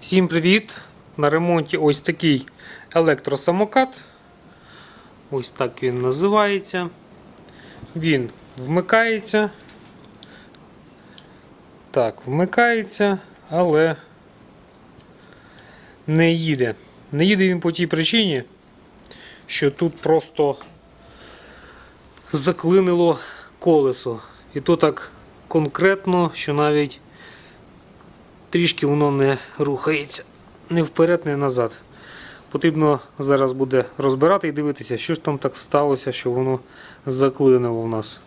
Всім привіт! На ремонті ось такий електросамокат. Ось так він називається. Він вмикається. Так, вмикається, але не їде. Не їде він по тій причині, що тут просто заклинило колесо. І то так конкретно, що навіть трішки воно не рухається. Не вперед, не назад. Потрібно зараз буде розбирати і дивитися, що ж там так сталося, що воно заклинило в нас.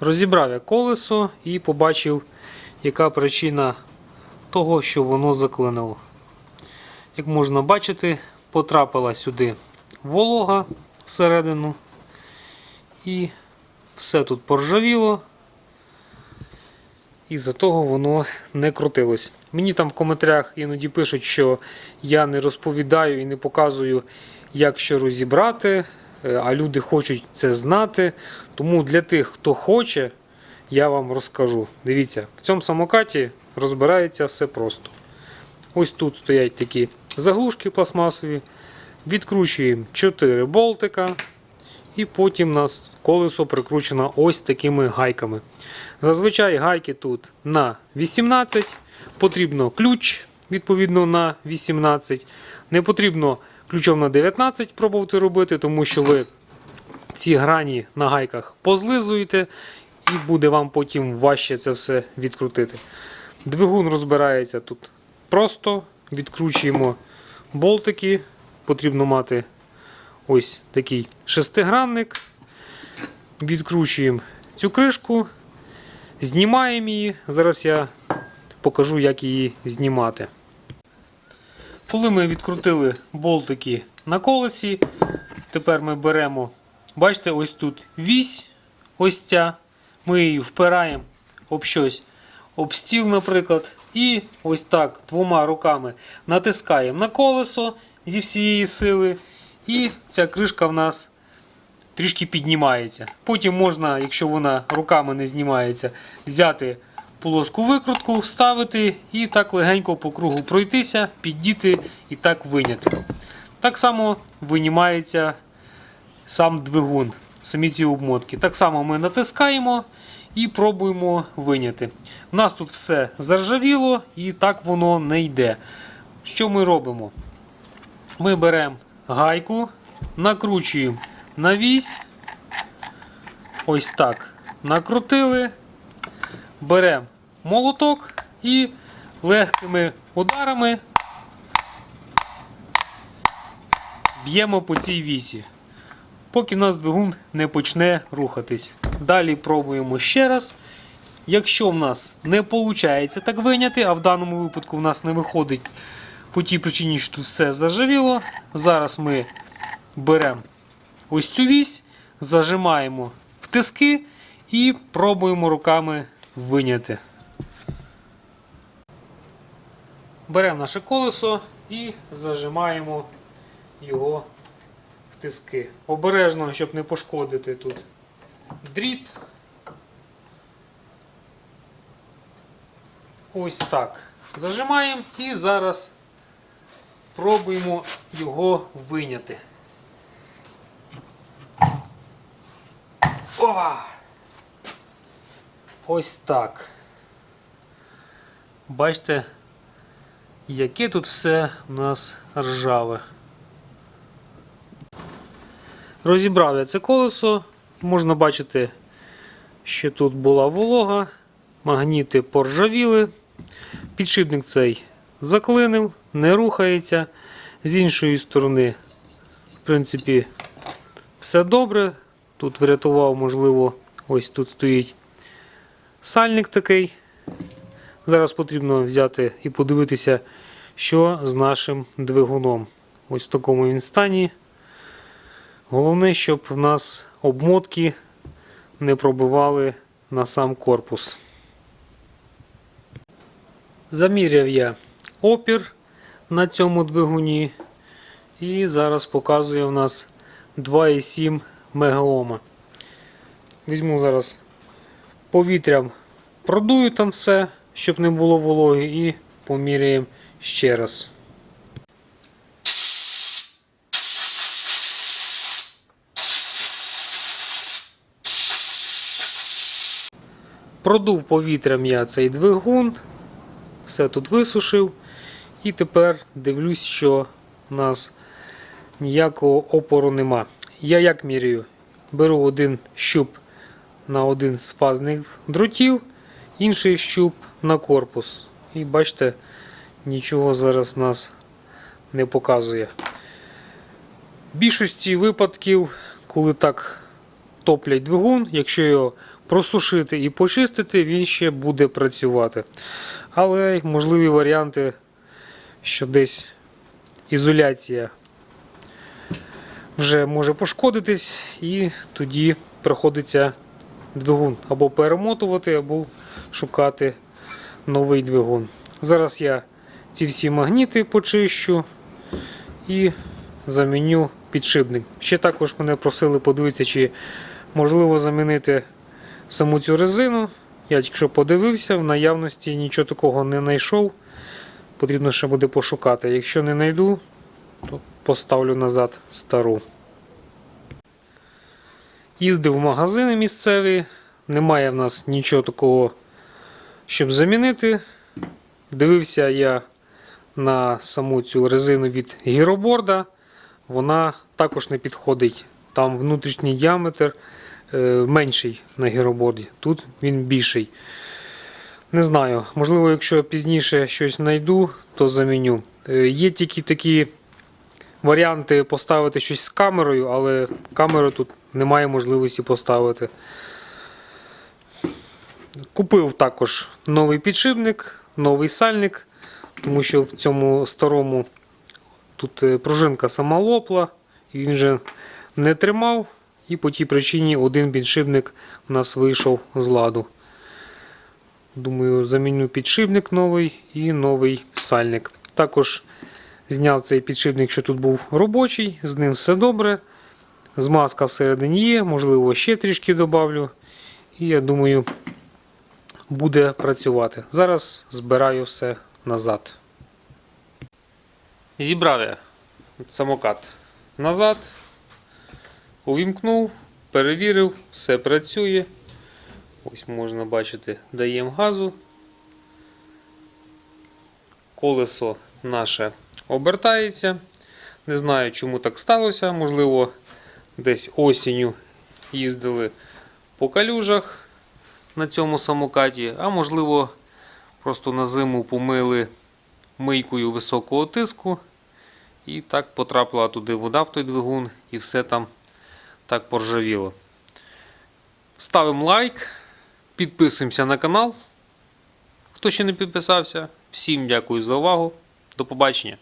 Розібрав я колесо і побачив, яка причина того, що воно заклинило. Як можна бачити, потрапила сюди волога всередину. І все тут поржавіло. І за того воно не крутилось. Мені там в коментарях іноді пишуть, що я не розповідаю і не показую, як що розібрати, е, а люди хочуть це знати. Тому для тих, хто хоче, я вам розкажу. Дивіться, в цьому самокаті розбирається все просто. Ось тут стоять такі заглушки пластмасові. Відкручуємо 4 болтика. І потім у нас колесо прикручено ось такими гайками. Зазвичай гайки тут на 18, потрібно ключ відповідно на 18. Не потрібно ключом на 19 пробувати робити, тому що ви ці грані на гайках позлизуєте і буде вам потім важче це все відкрутити. Двигун розбирається тут просто, відкручуємо болтики, потрібно мати ось такий шестигранник. Відкручуємо цю кришку, знімаємо її. Зараз я покажу, як її знімати. Коли ми відкрутили болтики на колесі, тепер ми беремо, бачите, ось тут вісь, ось ця. Ми її впираємо об щось, об стіл, наприклад, і ось так двома руками натискаємо на колесо зі всієї сили. І ця кришка в нас трішки піднімається. Потім можна, якщо вона руками не знімається, взяти полоску викрутку, вставити і так легенько по кругу пройтися, піддіти і так виняти. Так само винімається сам двигун, самі ці обмотки. Так само ми натискаємо і пробуємо виняти. У нас тут все заржавіло і так воно не йде. Що ми робимо? Ми беремо гайку, накручуємо на вісь. Ось так. Накрутили. Беремо молоток і легкими ударами б'ємо по цій вісі, поки нас двигун не почне рухатись. Далі пробуємо ще раз. Якщо в нас не виходить так виняти, а в даному випадку в нас не виходить по тій причині, що тут все заживіло. Зараз ми беремо ось цю вісь, зажимаємо в тиски і пробуємо руками виняти. Беремо наше колесо і зажимаємо його в тиски. Обережно, щоб не пошкодити тут дріт. Ось так. Зажимаємо і зараз пробуємо його виняти. Ова! Ось так. Бачите, яке тут все у нас ржаве. Розібрав я це колесо. Можна бачити, що тут була волога, магніти поржавіли. Підшипник цей заклинив, не рухається. З іншої сторони, в принципі, все добре. Тут врятував, можливо, ось тут стоїть сальник такий. Зараз потрібно взяти і подивитися, що з нашим двигуном. Ось в такому він стані. Головне, щоб в нас обмотки не пробивали на сам корпус. Заміряв я опір на цьому двигуні. І зараз показує в нас 2,7 мегаома. Візьму зараз повітрям, продую там все, щоб не було вологи, і поміряємо, ще раз. Продув повітрям я цей двигун, все тут висушив. І тепер дивлюсь, що в нас ніякого опору нема. Я як міряю? Беру один щуп на один з фазних дротів, інший щуп на корпус. І бачите, нічого зараз нас не показує. В більшості випадків, коли так топлять двигун, якщо його просушити і почистити, він ще буде працювати. Але можливі варіанти, що десь ізоляція вже може пошкодитись, і тоді приходиться двигун або перемотувати, або шукати новий двигун. Зараз я ці всі магніти почищу і заміню підшипник. Ще також мене просили подивитися, чи можливо замінити саму цю резину. Я тільки що подивився, в наявності нічого такого не знайшов. Потрібно ще буде пошукати. Якщо не знайду, то поставлю назад стару. Їздив в магазини місцеві, немає в нас нічого такого, щоб замінити. Дивився я на саму цю резину від гіроборда. Вона також не підходить. Там внутрішній діаметр е, менший на гіроборді. Тут він більший. Не знаю, можливо, якщо пізніше щось знайду, то заміню. Е, Є тільки такі варіанти поставити щось з камерою, але камеру тут немає можливості поставити. Купив також новий підшипник, новий сальник, тому що в цьому старому тут е, пружинка сама лопла, він вже не тримав, і по тій причині один підшипник у нас вийшов з ладу. Думаю, заміню підшипник новий і новий сальник. Також зняв цей підшипник, що тут був робочий, з ним все добре. Змазка всередині є, можливо, ще трішки добавлю. І я думаю, буде працювати. Зараз збираю все назад. Зібрав я самокат назад, увімкнув, перевірив, все працює. Ось можна бачити, даємо газу. Колесо наше обертається. Не знаю, чому так сталося. Можливо, десь осінню їздили по калюжах на цьому самокаті, а можливо, просто на зиму помили мийкою високого тиску. І так потрапила туди вода в той двигун, і все там так поржавіло. Ставимо лайк, підписуємося на канал. Хто ще не підписався, всім дякую за увагу. До побачення!